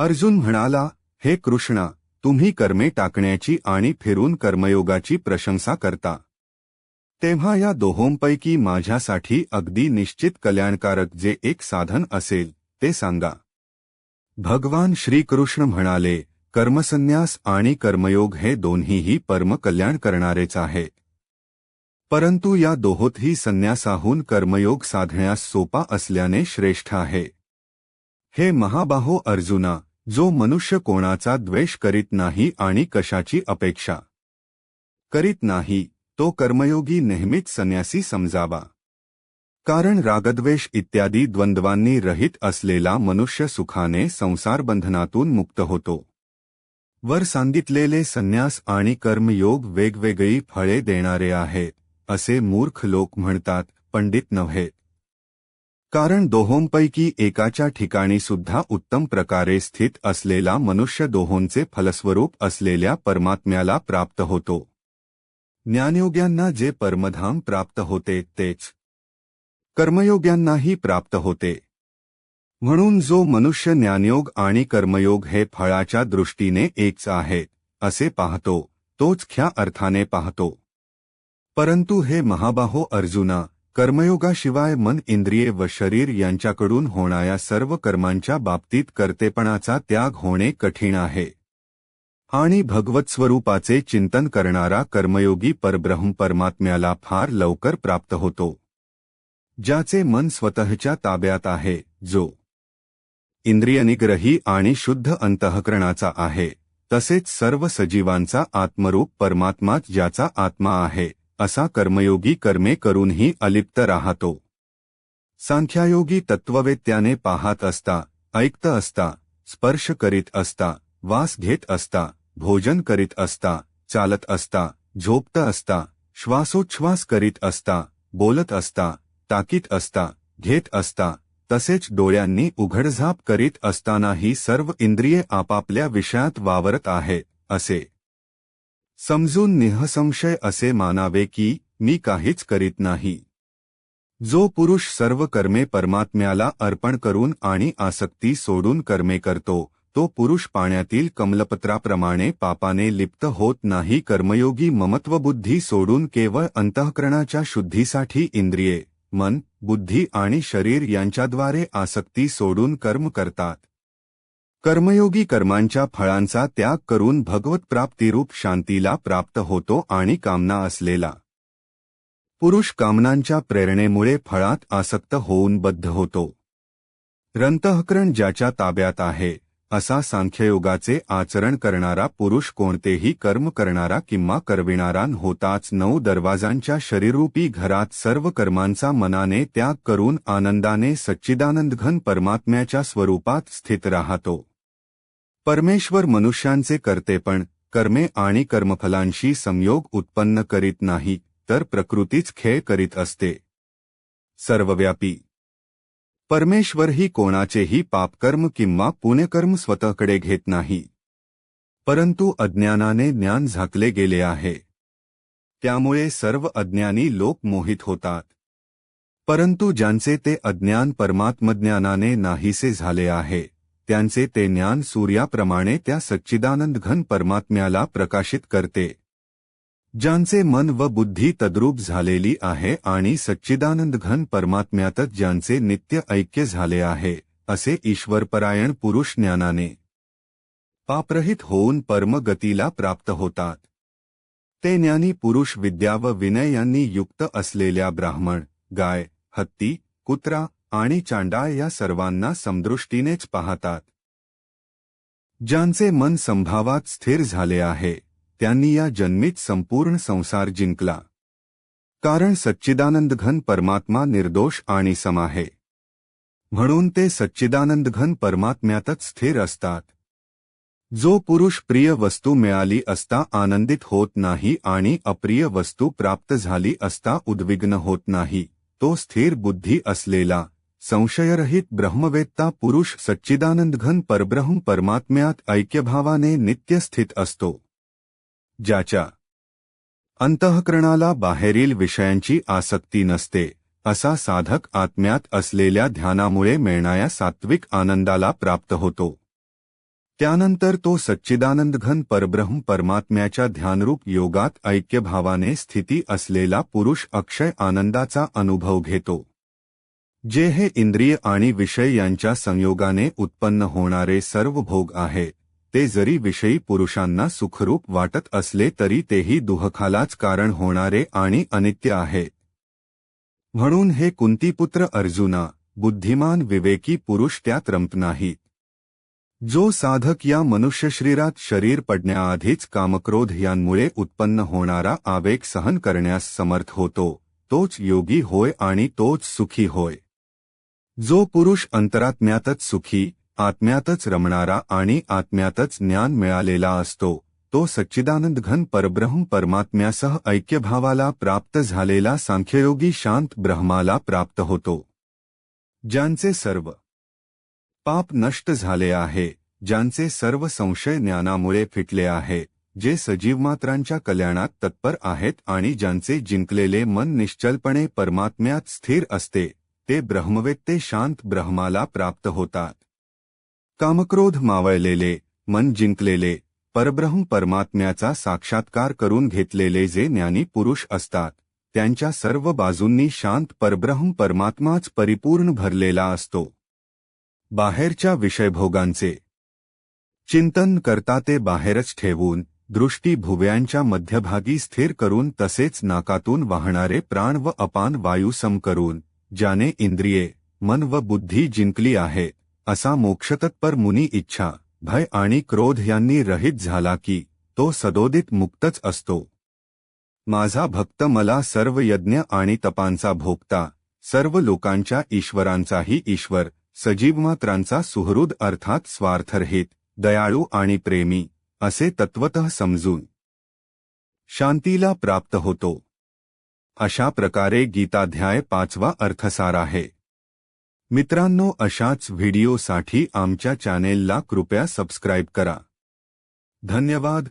अर्जुन म्हणाला हे कृष्णा तुम्ही कर्मे टाकण्याची आणि फिरून कर्मयोगाची प्रशंसा करता. तेव्हा या दोहोंपैकी माझ्यासाठी अगदी निश्चित कल्याणकारक जे एक साधन असेल ते सांगा. भगवान श्रीकृष्ण म्हणाले कर्मसन्यास आणि कर्मयोग हे दोन्हीही परमकल्याण करणारेच आहे. परंतु या दोहोतही संन्यासाहून कर्मयोग साधण्यास सोपा असल्याने श्रेष्ठ आहे. हे महाबाहो अर्जुना जो मनुष्य कोणाचा द्वेष करीत नाही आणि कशाची अपेक्षा करीत नाही तो कर्मयोगी नेहमीच संन्यासी समजावा. कारण रागद्वेष इत्यादी द्वंद्वांनी रहित असलेला मनुष्य सुखाने संसार बंधनातून मुक्त होतो. वर सांगितलेले संन्यास आणि कर्मयोग वेगवेगळी फळे देणारे आहेत असे मूर्ख लोक म्हणतात पंडित नव्हे. कारण दोहोंपैकी एकाच्या ठिकाणी सुद्धा उत्तम प्रकारे स्थित असलेला मनुष्य दोहोंचे फलस्वरूप असलेल्या परमात्म्याला प्राप्त होतो. ज्ञानयोग्यांना जे परमधाम प्राप्त होते तेच कर्मयोग्यांनाही प्राप्त होते. म्हणून जो मनुष्य ज्ञानयोग आणि कर्मयोग हे फळाच्या दृष्टीने एकच आहे असे पाहतो तोच ख्या अर्थाने पाहतो. परंतु हे महाबाहो अर्जुना कर्मयोगाशिवाय मन इंद्रिये व शरीर यांच्याकडून होणाऱ्या सर्व कर्मांच्या बाबतीत कर्तेपणाचा त्याग होणे कठीण आहे. आणि भगवत स्वरूपाचे चिंतन करणारा कर्मयोगी परब्रह्म परमात्म्याला फार लवकर प्राप्त होतो. ज्याचे मन स्वतःच्या ताब्यात आहे जो इंद्रियनिग्रही आणि शुद्ध अंतःकरणाचा आहे तसेच सर्व सजीवांचा आत्मरूप परमात्माच ज्याचा आत्मा आहे. असा कर्मयोगी कर्मे करूनही अलिप्त राहतो. सांख्यायोगी तत्ववेत्याने पाहत असता, ऐकत असता, स्पर्श करीत असता, वास घेत असता, भोजन करीत असता, चालत असता, झोपत असता, श्वासोच्छ्वास करीत असता, बोलत असता टाकीत असता, घेत असता, तसेच डोळ्यांनी उघडझाप करीत असतानाही सर्व इंद्रिये आपापल्या विषयात वावरत आहे, असे. समजून निहसंशय असे मानावे की मी काहीच करीत नाही. जो पुरुष सर्व कर्मे परमात्म्याला अर्पण करून आणि आसक्ती सोडून कर्मे करतो तो पुरुष पाण्यातील कमलपत्राप्रमाणे पापाने लिप्त होत नाही. कर्मयोगी ममत्वबुद्धी सोडून केवळ अंतःकरणाच्या शुद्धीसाठी इंद्रिये मन बुद्धी आणि शरीर यांच्याद्वारे आसक्ती सोडून कर्म करतात. कर्मयोगी कर्मांच्या फळांचा त्याग करून भगवत प्राप्तिरूप शांतीला प्राप्त होतो आणि कामना असलेला पुरुष कामनांच्या प्रेरणेमुळे फळात आसक्त होऊन बद्ध होतो. रंतःकरण ज्याच्या ताब्यात आहे असा सांख्ययोगाचे आचरण करणारा पुरुष कोणतेही कर्म करणारा किंवा करविणारा होताच नऊ दरवाजांच्या शरीरूपी घरात सर्व कर्मांचा मनाने त्याग करून आनंदाने सच्चिदानंदघन परमात्म्याच्या स्वरूपात स्थित राहतो. परमेश्वर मनुष्यांचे करतेपण कर्मे आणि कर्मफलांशी संयोग उत्पन्न करीत नाही तर प्रकृतीच खेळ करीत असते. सर्वव्यापी. परमेश्वरही कोणाचेही पापकर्म किंवा पुण्यकर्म स्वतःकडे घेत नाही. परंतु अज्ञानाने ज्ञान झाकले गेले आहे. त्यामुळे सर्व अज्ञानी लोक मोहित होतात. परंतु ज्यांचे ते अज्ञान परमात्मज्ञानाने नाहीसे झाले आहे त्यांचे ते ज्ञान सूर्याप्रमाणे त्या सच्चिदानंद घन परमात्म्याला प्रकाशित करते. ज्यांचे मन व बुद्धी तद्रूप झालेली आहे आणि सच्चिदानंद घन परमात्म्यातच ज्यांचे नित्य ऐक्य झाले आहे असे ईश्वरपरायण पुरुष ज्ञानाने पाप्रहित होऊन परमगतीला प्राप्त होतात. ते ज्ञानी पुरुष विद्या व विनय यांनी युक्त असलेल्या ब्राह्मण गाय हत्ती कुत्रा आणि चांडाळ या सर्वांना समदृष्टीनेच पाहतात. ज्यांचे मन संभावात स्थिर झाले आहे त्यांनी या जन्मीत संपूर्ण संसार जिंकला. कारण सच्चिदानंद घन परमात्मा निर्दोष आणि सम आहे. म्हणून ते सच्चिदानंद घन परमात्म्यातच स्थिर असतात. जो पुरुष प्रिय वस्तू मिळाली असता आनंदित होत नाही आणि अप्रिय वस्तू प्राप्त झाली असता उद्विग्न होत नाही तो स्थिर बुद्धी असलेला संशयरहित ब्रह्मवेत्ता पुरुष सच्चिदानंदघन परब्रह्म परमात्म्यात ऐक्यभावाने नित्यस्थित असतो. ज्याच्या अंतःकरणाला बाहेरील विषयांची आसक्ती नसते असा साधक आत्म्यात असलेल्या ध्यानामुळे मिळणाऱ्या सात्विक आनंदाला प्राप्त होतो. त्यानंतर तो सच्चिदानंदघन परब्रह्म परमात्म्याच्या ध्यानरूप योगात ऐक्यभावाने स्थिती असलेला पुरुष अक्षय आनंदाचा अनुभव घेतो. जे हे इंद्रिय आणि विषय यांच्या संयोगाने उत्पन्न होणारे सर्व भोग आहे ते जरी विषयी पुरुषांना सुखरूप वाटत असले तरी तेही दुःखालाच कारण होणारे आणि अनित्य आहे. म्हणून हे कुंतीपुत्र अर्जुना बुद्धिमान विवेकी पुरुष त्यात रमत नाही. जो साधक या मनुष्यशरीरात शरीर पडण्याआधीच कामक्रोध यांमुळे उत्पन्न होणारा आवेग सहन करण्यास समर्थ होतो तोच योगी होय आणि तोच सुखी होय. जो पुरुष अंतरात्म्यातच सुखी आत्म्यातच रमणारा आणि आत्म्यातच ज्ञान मिळालेला असतो तो सच्चिदानंद घन परब्रह्म परमात्म्यासह ऐक्यभावाला प्राप्त झालेला सांख्ययोगी शांत ब्रह्माला प्राप्त होतो. ज्यांचे सर्व पाप नष्ट झाले आहे ज्यांचे सर्व संशय ज्ञानामुळे फिटले आहे जे सजीवमात्रांच्या कल्याणात तत्पर आहेत आणि ज्यांचे जिंकलेले मन निश्चलपणे परमात्म्यात स्थिर असते ते ब्रह्मवेत्ते शांत ब्रह्माला प्राप्त होतात. कामक्रोध मावळलेले मन जिंकलेले परब्रह्म परमात्म्याचा साक्षात्कार करून घेतलेले जे ज्ञानी पुरुष असतात त्यांच्या सर्व बाजूंनी शांत परब्रह्म परमात्माच परिपूर्ण भरलेला असतो. बाहेरच्या विषयभोगांचे चिंतन करता ते बाहेरच ठेवून दृष्टी भुव्यांच्या मध्यभागी स्थिर करून तसेच नाकातून वाहणारे प्राण व अपान वायू सम करून ज्याने इंद्रिये मन व बुद्धी जिंकली आहे असा मोक्षतत्पर मुनी इच्छा भय आणि क्रोध यांनी रहित झाला की तो सदोदित मुक्तच असतो. माझा भक्त मला सर्व यज्ञ आणि तपांचा भोगता सर्व लोकांच्या ईश्वरांचाही ईश्वर सजीवमात्रांचा सुहृद अर्थात स्वार्थरहित दयाळू आणि प्रेमी असे तत्वत समजून. शांतीला प्राप्त होतो. अशा प्रकारे गीताध्याय पाचवा अर्थसार आहे. मित्रांनो अशाच व्हिडिओसाठी आमच्या चॅनेलला कृपया सबस्क्राईब करा. धन्यवाद.